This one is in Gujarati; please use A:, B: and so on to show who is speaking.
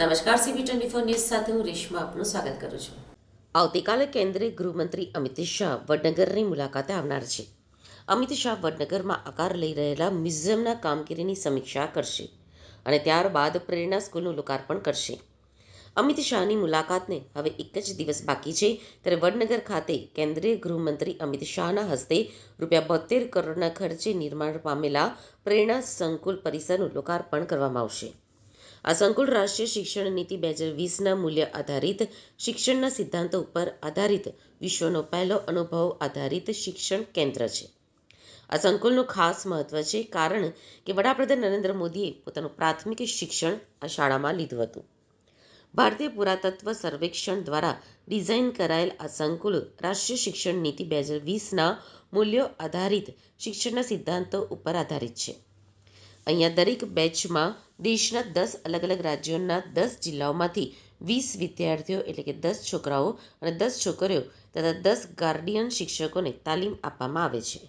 A: નમસ્કાર સીબી ટ્વેન્ટી ફોર ન્યૂઝ સાથે હું રેશમા આપનું સ્વાગત કરું છું. આવતીકાલે કેન્દ્રીય ગૃહમંત્રી અમિત શાહ વડનગરની મુલાકાતે આવનાર છે. અમિત શાહ વડનગરમાં આકાર લઈ રહેલા મ્યુઝિયમના કામગીરીની સમીક્ષા કરશે અને ત્યારબાદ પ્રેરણા સ્કૂલનું લોકાર્પણ કરશે. અમિત શાહની મુલાકાતને હવે એક જ દિવસ બાકી છે, ત્યારે વડનગર ખાતે કેન્દ્રીય ગૃહમંત્રી અમિત શાહના હસ્તે રૂપિયા બોતેર કરોડના ખર્ચે નિર્માણ પામેલા પ્રેરણા સંકુલ પરિસરનું લોકાર્પણ કરવામાં આવશે. આ સંકુલ રાષ્ટ્રીય શિક્ષણ નીતિ બે હજાર વીસના મૂલ્ય આધારિત શિક્ષણના સિદ્ધાંતો ઉપર આધારિત વિશ્વનો પહેલો અનુભવ આધારિત શિક્ષણ કેન્દ્ર છે. આ સંકુલનું ખાસ મહત્વ છે કારણ કે વડાપ્રધાન નરેન્દ્ર મોદીએ પોતાનું પ્રાથમિક શિક્ષણ આ શાળામાં લીધું હતું. ભારતીય પુરાતત્વ સર્વેક્ષણ દ્વારા ડિઝાઇન કરાયેલ આ સંકુલ રાષ્ટ્રીય શિક્ષણ નીતિ બે હજાર વીસના મૂલ્યો આધારિત શિક્ષણના સિદ્ધાંતો ઉપર આધારિત છે. અહીંયા દરેક બેચમાં દેશના દસ અલગ અલગ રાજ્યોના દસ જિલ્લાઓમાંથી વીસ વિદ્યાર્થીઓ એટલે કે દસ છોકરાઓ અને દસ છોકરીઓ તથા દસ ગાર્ડિયન શિક્ષકોને તાલીમ આપવામાં આવે છે.